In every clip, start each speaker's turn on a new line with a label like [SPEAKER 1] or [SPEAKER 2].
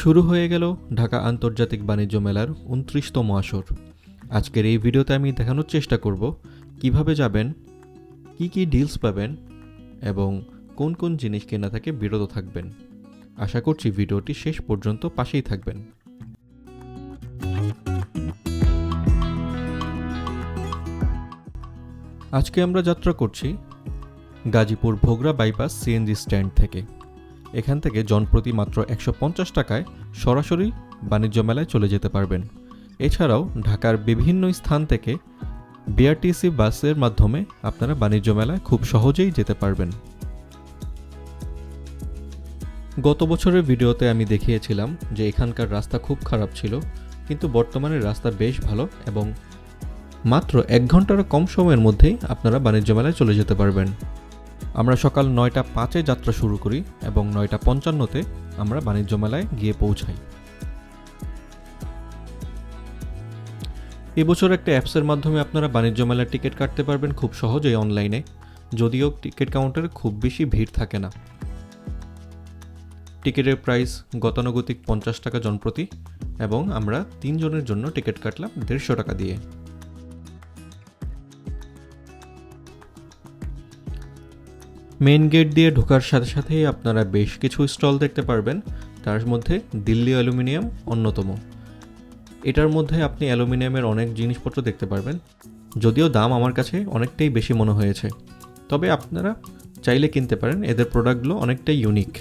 [SPEAKER 1] শুরু হয়ে গেল ঢাকা আন্তর্জাতিক বাণিজ্য মেলার উনত্রিশতম আসর। আজকের এই ভিডিওতে আমি দেখানোর চেষ্টা করব কীভাবে যাবেন, কি কি ডিলস পাবেন এবং কোন কোন জিনিস কেনা থেকে বিরত থাকবেন। আশা করছি ভিডিওটি শেষ পর্যন্ত পাশেই থাকবেন। আজকে আমরা যাত্রা করছি Gazipur Bhogra bypass CNG stand থেকে। এখান থেকে জনপ্রতি মাত্র একশো পঞ্চাশ টাকায় সরাসরি বাণিজ্য মেলায় চলে যেতে পারবেন। এছাড়াও ঢাকার বিভিন্ন স্থান থেকে বিআরটিসি বাসের মাধ্যমে আপনারা বাণিজ্য মেলায় খুব সহজেই যেতে পারবেন। গত বছরের ভিডিওতে আমি দেখিয়েছিলাম যে এখানকার রাস্তা খুব খারাপ ছিল, কিন্তু বর্তমানে রাস্তা বেশ ভালো এবং মাত্র এক ঘণ্টার কম সময়ের মধ্যেই আপনারা বাণিজ্য মেলায় চলে যেতে পারবেন। আমরা সকাল নয়টা পাঁচে যাত্রা শুরু করি এবং নয়টা পঞ্চান্নতে আমরা বাণিজ্য মেলায় গিয়ে পৌঁছাই। এবছর একটা অ্যাপসের মাধ্যমে আপনারা বাণিজ্য মেলার টিকিট কাটতে পারবেন খুব সহজেই অনলাইনে, যদিও টিকিট কাউন্টারে খুব বেশি ভিড় থাকে না। টিকিটের প্রাইস গতানুগতিক পঞ্চাশ টাকা জনপ্রতি এবং আমরা তিনজনের জন্য টিকিট কাটলাম দেড়শো টাকা দিয়ে। মেইন গেট দিয়ে ঢোকার সাথে সাথেই আপনারা বেশ কিছু স্টল দেখতে পারবেন। তার মধ্যে দিল্লি অ্যালুমিনিয়াম অন্যতম। এটার মধ্যে আপনি অ্যালুমিনিয়ামের অনেক জিনিসপত্র দেখতে পারবেন। যদিও দাম আমার কাছে অনেকটাই বেশি মনে হয়েছে। তবে আপনারা চাইলে কিনতে পারেন, এদের প্রোডাক্টগুলো অনেকটাই ইউনিক।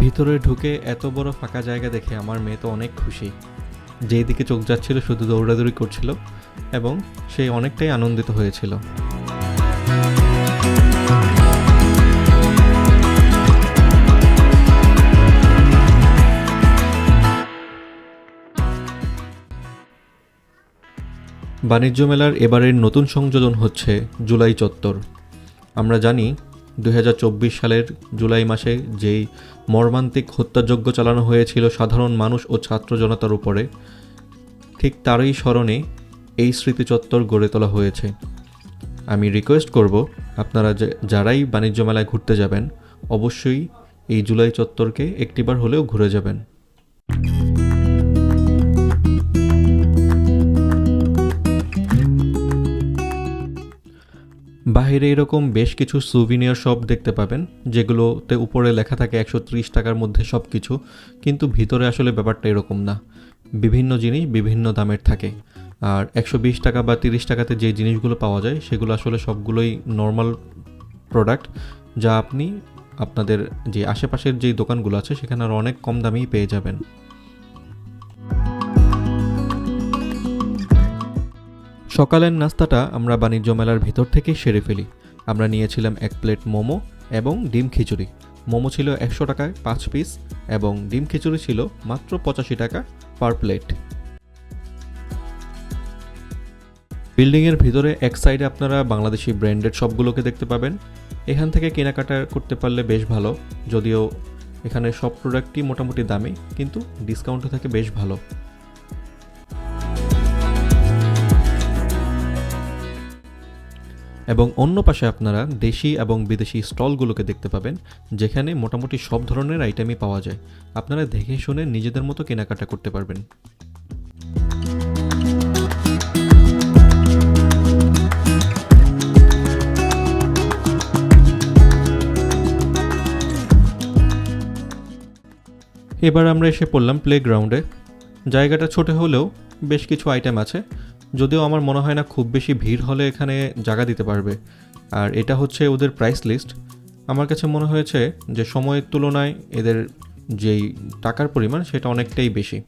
[SPEAKER 1] ভিতরে ঢুকে এত বড় ফাঁকা জায়গা দেখে আমার মেয়ে তো অনেক খুশি। যেই দিকে চোখ যাচ্ছিল শুধু দৌড়াদৌড়ি করছিল এবং সে অনেকটাই আনন্দিত হয়েছিল। বাণিজ্য মেলার এবারের নতুন সংযোজন হচ্ছে জুলাই চত্বর। আমরা জানি, দুই হাজার চব্বিশ সালের জুলাই মাসে যেই মর্মান্তিক হত্যাযজ্ঞ চালানো হয়েছিল সাধারণ মানুষ ও ছাত্র জনতার উপরে। ঠিক তারই স্মরণে এই স্মৃতিচত্বর গড়ে তোলা হয়েছে। আমি রিকোয়েস্ট করব আপনারা যারাই বাণিজ্য মেলায় ঘুরতে যাবেন, অবশ্যই এই জুলাই চত্বরকে একটিবার হলেও ঘুরে যাবেন। বাইরে এরকম বেশ কিছু সুভিনিয়ার শপ দেখতে পাবেন, যেগুলোতে উপরে লেখা থাকে একশো ত্রিশ টাকার মধ্যে সব কিছু কিন্তু ভিতরে আসলে ব্যাপারটা এরকম না। বিভিন্ন জিনিস বিভিন্ন দামের থাকে। আর একশো বিশ টাকা বা তিরিশ টাকাতে যে জিনিসগুলো পাওয়া যায়, সেগুলো আসলে সবগুলোই নর্মাল প্রোডাক্ট যা আপনি আপনাদের যে আশেপাশের যেই দোকানগুলো আছে, সেখানে আরও অনেক কম দামেই পেয়ে যাবেন। সকালের নাস্তাটা আমরা বাণিজ্য মেলার ভিতর থেকেই সেরে ফেলি। আমরা নিয়েছিলাম এক প্লেট মোমো এবং ডিম খিচুড়ি। মোমো ছিল একশো টাকায় পাঁচ পিস এবং ডিম খিচুড়ি ছিল মাত্র পঁচাশি টাকা পার প্লেট। বিল্ডিংয়ের ভিতরে এক সাইডে আপনারা বাংলাদেশি ব্র্যান্ডেড সবগুলোকে দেখতে পাবেন। এখান থেকে কেনাকাটা করতে পারলে বেশ ভালো, যদিও এখানে সব প্রোডাক্টই মোটামুটি দামি, কিন্তু ডিসকাউন্টও থাকে বেশ ভালো। এবং অন্য পাশে আপনারা দেশি এবং বিদেশি স্টলগুলোকে দেখতে পাবেন, যেখানে মোটামুটি সব ধরনের আইটেমই পাওয়া যায়। আপনারা দেখে শুনে নিজেদের মতো কেনাকাটা করতে পারবেন। এবার আমরা এসে পড়লাম প্লেগ্রাউন্ডে জায়গাটা ছোট হলেও বেশ কিছু আইটেম আছে। যদিও আমার মনে হয় না খুব বেশি ভিড় হলে এখানে জায়গা দিতে পারবে। আর এটা হচ্ছে ওদের প্রাইস লিস্ট আমার কাছে মনে হয়েছে যে সময়ের তুলনায় এদের যেই টাকার পরিমাণ সেটা অনেকটাই বেশি।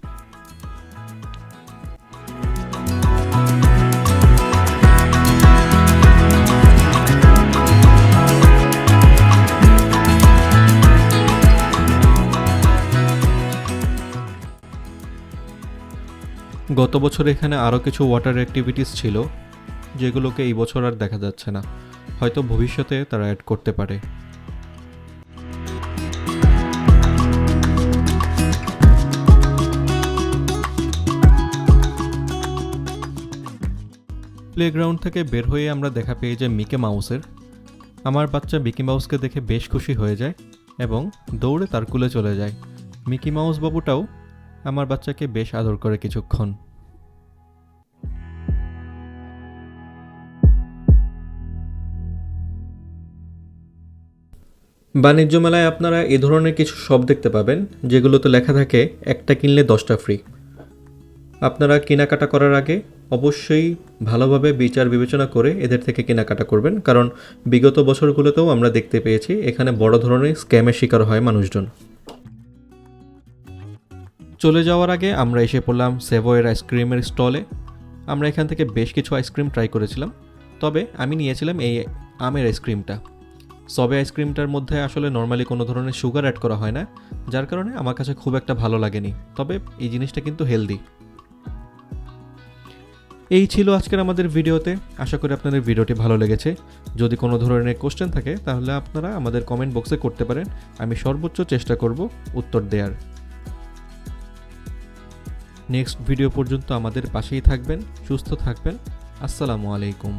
[SPEAKER 1] গত বছর এখানে আরও কিছু ওয়াটার অ্যাক্টিভিটিস ছিল, যেগুলোকে এই বছর আর দেখা যাচ্ছে না। হয়তো ভবিষ্যতে তারা অ্যাড করতে পারে। প্লেগ্রাউন্ড থেকে বের হয়ে আমরা দেখা পেয়ে যাই মিকে মাউসের আমার বাচ্চা মিকি মাউসকে দেখে বেশ খুশি হয়ে যায় এবং দৌড়ে তার কুলে চলে যায়। মিকি মাউস বাবুটাও আমার বাচ্চাকে বেশ আদর করে কিছুক্ষণ। বাণিজ্য মেলায় আপনারা এ ধরনের কিছু শপ দেখতে পাবেন, যেগুলোতে লেখা থাকে, একটা কিনলে দশটা ফ্রি আপনারা কেনাকাটা করার আগে অবশ্যই ভালোভাবে বিচার বিবেচনা করে এদের থেকে কেনাকাটা করবেন, কারণ বিগত বছরগুলোতেও আমরা দেখতে পেয়েছি, এখানে বড় ধরনের স্ক্যামের শিকার হয় মানুষজন। চলে যাওয়ার আগে আমরা এসে পড়লাম সেভোয়ের আইসক্রিমের স্টলে আমরা এখান থেকে বেশ কিছু আইসক্রিম ট্রাই করেছিলাম, তবে আমি নিয়েছিলাম এই আমের আইসক্রিমটা সবে আইসক্রিমটার মধ্যে আসলে নর্মালি কোনো ধরনের সুগার অ্যাড করা হয় না, যার কারণে আমার কাছে খুব একটা ভালো লাগেনি, তবে এই জিনিসটা কিন্তু হেলদি এই ছিল আজকের আমাদের ভিডিওতে, আশা করি আপনাদের ভিডিওটি ভালো লেগেছে। যদি কোনো ধরনের কোশ্চেন থাকে, তাহলে আপনারা আমাদের কমেন্ট বক্সে করতে পারেন, আমি সর্বোচ্চ চেষ্টা করব উত্তর দেওয়ার নেক্সট ভিডিও পর্যন্ত আমাদের পাশেই থাকবেন সুস্থ থাকবেন। আসসালামু আলাইকুম।